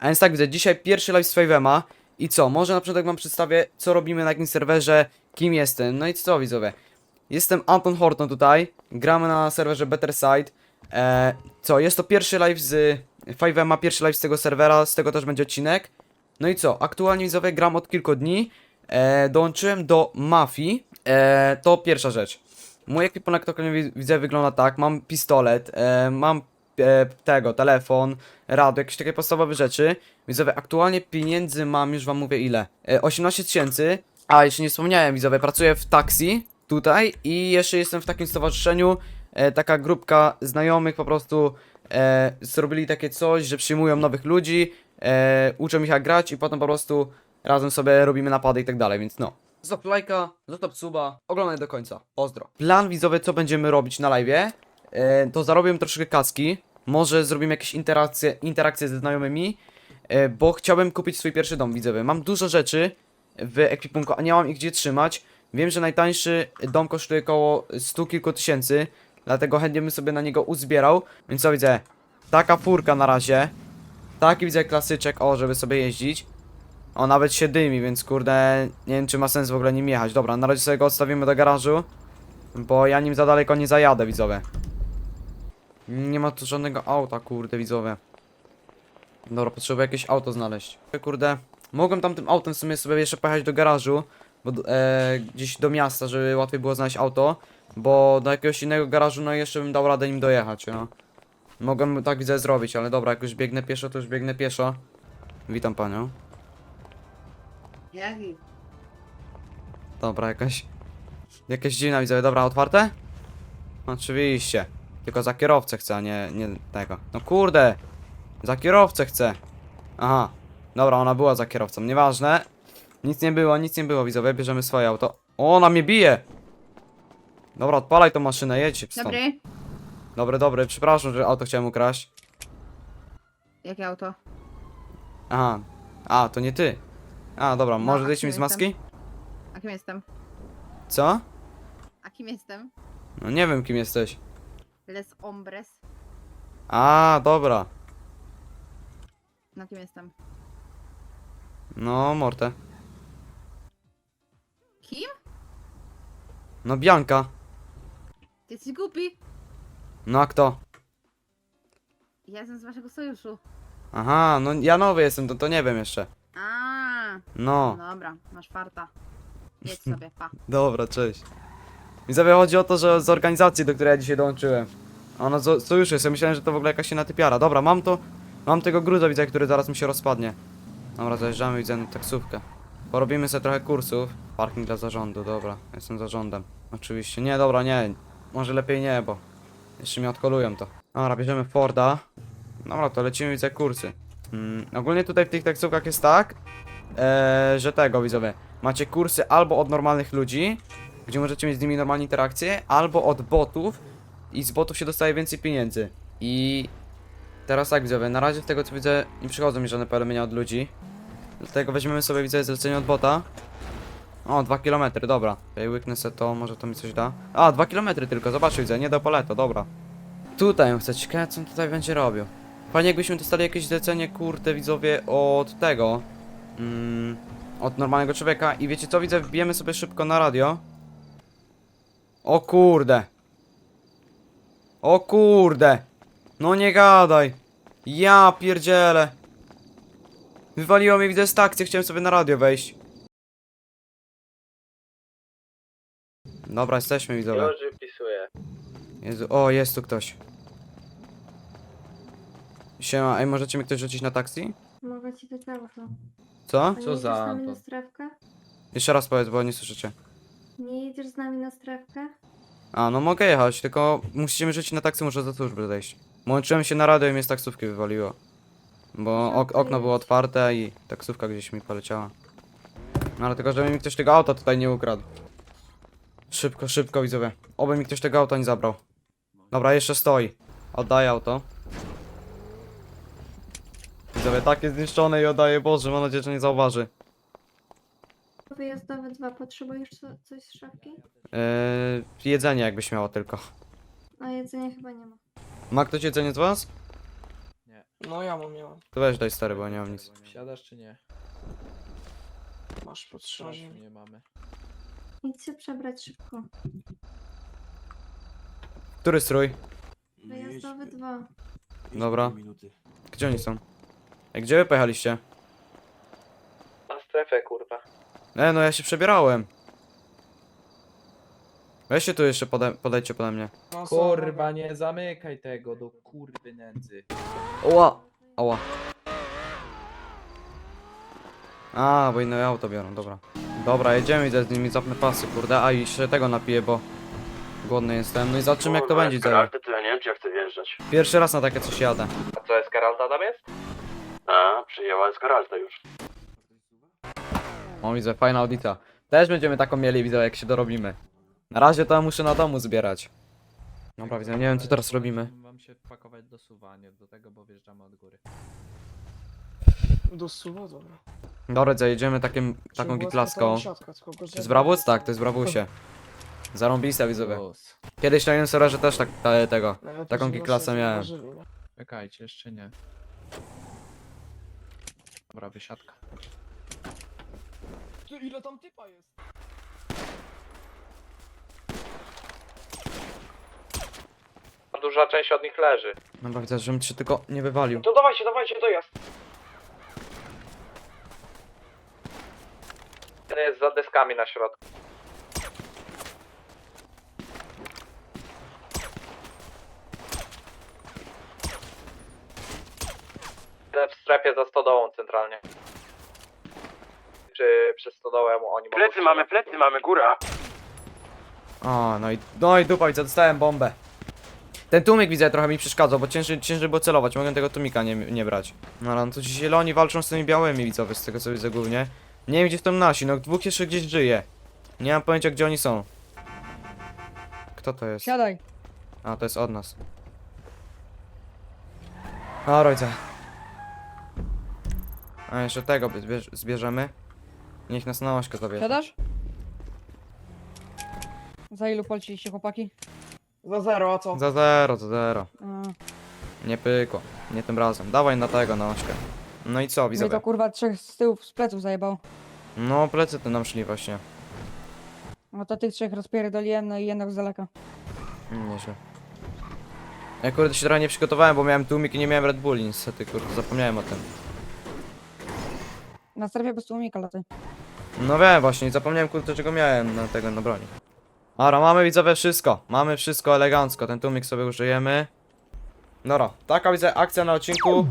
A więc tak widzę, dzisiaj pierwszy live z Fivema i co, może na początek wam przedstawię, co robimy na jakim serwerze, kim jestem, no i co widzowie. Jestem Anton Horton tutaj, gramy na serwerze Better Side. E, co, jest to pierwszy live z Fivema, pierwszy live z tego serwera, z tego też będzie odcinek. No i co, aktualnie widzowie gram od kilku dni, e, dołączyłem do Mafii, e, to pierwsza rzecz. Mój ekwipunek to wi- widzę wygląda tak, mam pistolet, e, mam e, tego, telefon, radio, jakieś takie podstawowe rzeczy. Widzowie, aktualnie pieniędzy mam, już wam mówię ile. E, 18 tysięcy, a jeszcze nie wspomniałem, widzowie, pracuję w taksi tutaj i jeszcze jestem w takim stowarzyszeniu, e, taka grupka znajomych po prostu e, zrobili takie coś, że przyjmują nowych ludzi, e, uczą ich jak grać i potem po prostu razem sobie robimy napady i tak dalej, więc no. Zostaw lajka, zostaw suba, oglądaj do końca. Pozdro. Plan widzowy, co będziemy robić na live, e, to zarobię troszkę kaski. Może zrobimy jakieś interakcje, interakcje ze znajomymi, e, bo chciałbym kupić swój pierwszy dom widzowy. Mam dużo rzeczy w ekwipunku, a nie mam ich gdzie trzymać. Wiem, że najtańszy dom kosztuje około 100 kilku tysięcy, dlatego chętnie bym sobie na niego uzbierał. Więc co widzę? Taka furka na razie. Taki widzę klasyczek, o, żeby sobie jeździć. O, nawet się dymi, więc kurde, nie wiem czy ma sens w ogóle nim jechać. Dobra, na razie sobie go odstawimy do garażu, bo ja nim za daleko nie zajadę, widzowie. Nie ma tu żadnego auta, kurde, widzowie. Dobra, potrzebuję jakieś auto znaleźć. Kurde, mogłem tamtym autem w sumie sobie jeszcze pojechać do garażu, bo, e, gdzieś do miasta, żeby łatwiej było znaleźć auto, bo do jakiegoś innego garażu, no jeszcze bym dał radę nim dojechać, no. Mogłem tak widzę zrobić, ale dobra, jak już biegnę pieszo, to już biegnę pieszo. Witam panią. Jaki? Dobra, jakaś... Jakaś dziwna widzowie, dobra, otwarte? Oczywiście. Tylko za kierowcę chcę, a nie, nie tego. No kurde! Za kierowcę chcę. Aha. Dobra, ona była za kierowcą, nieważne. Nic nie było, nic nie było, widzowie, bierzemy swoje auto. O, ona mnie bije! Dobra, odpalaj tą maszynę, jedź stąd. Dobry. Dobry, dobry, przepraszam, że auto chciałem ukraść. Jakie auto? Aha. A, to nie ty. A, dobra, No, może a mi z maski? A kim jestem? Co? A kim jestem? No nie wiem, kim jesteś. Les Hombres. A, dobra. Na kim jestem? No, Morte. Kim? No, Bianka. Ty jesteś głupi. No, a kto? Ja jestem z waszego sojuszu. Aha, no ja nowy jestem, to, to nie wiem jeszcze. A, No, no dobra, masz farta. Jedź sobie, pa. dobra, cześć. Sobie chodzi o to, że z organizacji, do której ja dzisiaj dołączyłem. Ona z sojuszu jest, ja myślałem, że to w ogóle jakaś inna typiara. Dobra, mam to, mam tego gruza, widzę, który zaraz mi się rozpadnie. Dobra, zajeżdżamy, widzę taksówkę. Porobimy sobie trochę kursów. Parking dla zarządu, dobra, jestem zarządem. Oczywiście, nie, dobra, nie. Może lepiej nie, bo jeszcze mnie odkolują to. Dobra, bierzemy Forda. Dobra, to lecimy, widzę, kursy. Mm, ogólnie tutaj w tych taksówkach jest tak, e, że tego, widzowie, macie kursy albo od normalnych ludzi, gdzie możecie mieć z nimi normalne interakcje, albo od botów i z botów się dostaje więcej pieniędzy. I teraz tak, widzowie, na razie z tego co widzę, nie przychodzą mi żadne powiadomienia od ludzi. Dlatego weźmiemy sobie, widzę, zlecenie od bota. O, 2 km, dobra. Ja łyknę to, może to mi coś da. A, 2 km tylko, zobaczcie, widzę, nie do poleto, dobra. Tutaj chcę, ciekawe co on tutaj będzie robił. Fajnie jakbyśmy dostali jakieś zlecenie, kurde, widzowie, od tego. Mm, od normalnego człowieka. I wiecie co, widzę, wbijemy sobie szybko na radio. O kurde. O kurde. No nie gadaj. Ja pierdzielę. Wywaliło mnie, widzę, z takcji, chciałem sobie na radio wejść. Dobra, jesteśmy, widzowie. Już wpisuję. Jezu, o, jest tu ktoś. Siema, ej, możecie mi ktoś rzucić na taksi? Mogę ci dać auto. Co? Co za auto? Jeszcze raz powiedz, bo nie słyszycie. Nie jedziesz z nami na strefkę? A, no mogę jechać, tylko mi rzucić na taksy, muszę za służby zejść. Łączyłem się na radio i mnie z taksówki wywaliło. Bo ok okno było otwarte i taksówka gdzieś mi poleciała. No ale tylko, żeby mi ktoś tego auta tutaj nie ukradł. Szybko, szybko widzowie. Oby mi ktoś tego auta nie zabrał. Dobra, jeszcze stoi. Oddaję auto. Widzowie, takie zniszczone i oddaję, Boże, mam nadzieję, że nie zauważy. Wyjazdowe dwa. Potrzebujesz co, coś z szafki? Yy, jedzenie jakbyś miała tylko. A jedzenia chyba nie ma. Ma ktoś jedzenie z was? Nie. No ja mam, ja mam. To weź daj stary, bo ja nie mam nic. Wsiadasz czy nie? Masz potrzebę. Strasznie nie mamy. Idź się przebrać szybko. Który strój? Wyjazdowy dwa. Dobra. Gdzie oni są? Ej, gdzie wy pojechaliście? Na strefę kurwa. E, no ja się przebierałem. Weźcie tu jeszcze, pode, podejdźcie pode mnie. No, Kurwa, nie zamykaj tego do kurwy nędzy. Oła! Oła. A, bo inne auto biorą, dobra. Dobra, jedziemy, idę z nimi, zapnę pasy, kurde, a i jeszcze tego napiję, bo głodny jestem. No i zobaczymy jak to będzie dzisiaj. to ja nie wiem, czy ja chcę wjeżdżać. Pierwszy raz na takie coś jadę. A co, Escaralda tam jest? A, przyjęła Escaralta już. O, widzę, fajna audita. Też będziemy taką mieli, widzę, jak się dorobimy. Na razie to muszę na domu zbierać. Dobra, widzę, nie wiem co teraz robimy. Mam się pakować do suwania, do tego, bo wjeżdżamy od góry. Do suwa, dobra. Dobra, zajedziemy takim, taką gitlaską. To jest. Brabus? Tak, to jest Brabusie. Zarąbista widzowie. Kiedyś na jednym serwerze też tak, te, tego. Taką gitlasę miałem. Czekajcie, jeszcze nie. Dobra, wysiadka. Ty, ile tam typa jest? Duża część od nich leży. Dobra, widzę, żebym się tylko nie wywalił. To dawajcie, dawajcie, dojazd. Ten jest za deskami na środku. Ten w strefie za stodołą centralnie. Czy przez stodołę oni mogą Plecy mamy, plecy mamy, góra. O, no i, no i dupa, widzę, dostałem bombę. Ten tłumik widzę trochę mi przeszkadzał, bo ciężej, ciężej było celować, mogłem tego tłumika nie, nie brać. No ale no to ci zieloni walczą z tymi białymi widzowie, z tego co widzę głównie. Nie wiem gdzie są nasi, no dwóch jeszcze gdzieś żyje. Nie mam pojęcia gdzie oni są. Kto to jest? Siadaj. A, to jest od nas. O, rodzice. A, jeszcze tego zbierz, zbierzemy. Niech nas na ośkę zabierze. Siadasz? Za ilu polciliście chłopaki? Za zero, a co? Za zero, za zero. A, Nie pykło. Nie tym razem. Dawaj na tego, na ośkę. No i co, mnie widzowie? to kurwa trzech z tyłu z pleców zajebał. No, plecy te nam szli właśnie. No to tych trzech rozpierdoliłem, no i jednak z daleka. Mm, Nieźle. Ja kurde się trochę nie przygotowałem, bo miałem tłumik i nie miałem Red Bulli, niestety, kurde, zapomniałem o tym. Na strefie bez tłumika laty. No wiem właśnie, zapomniałem kurde czego miałem na tego na broni. Dobra, mamy widzowie wszystko. Mamy wszystko elegancko. Ten tłumik sobie użyjemy. Dobra, taka widzę akcja na odcinku.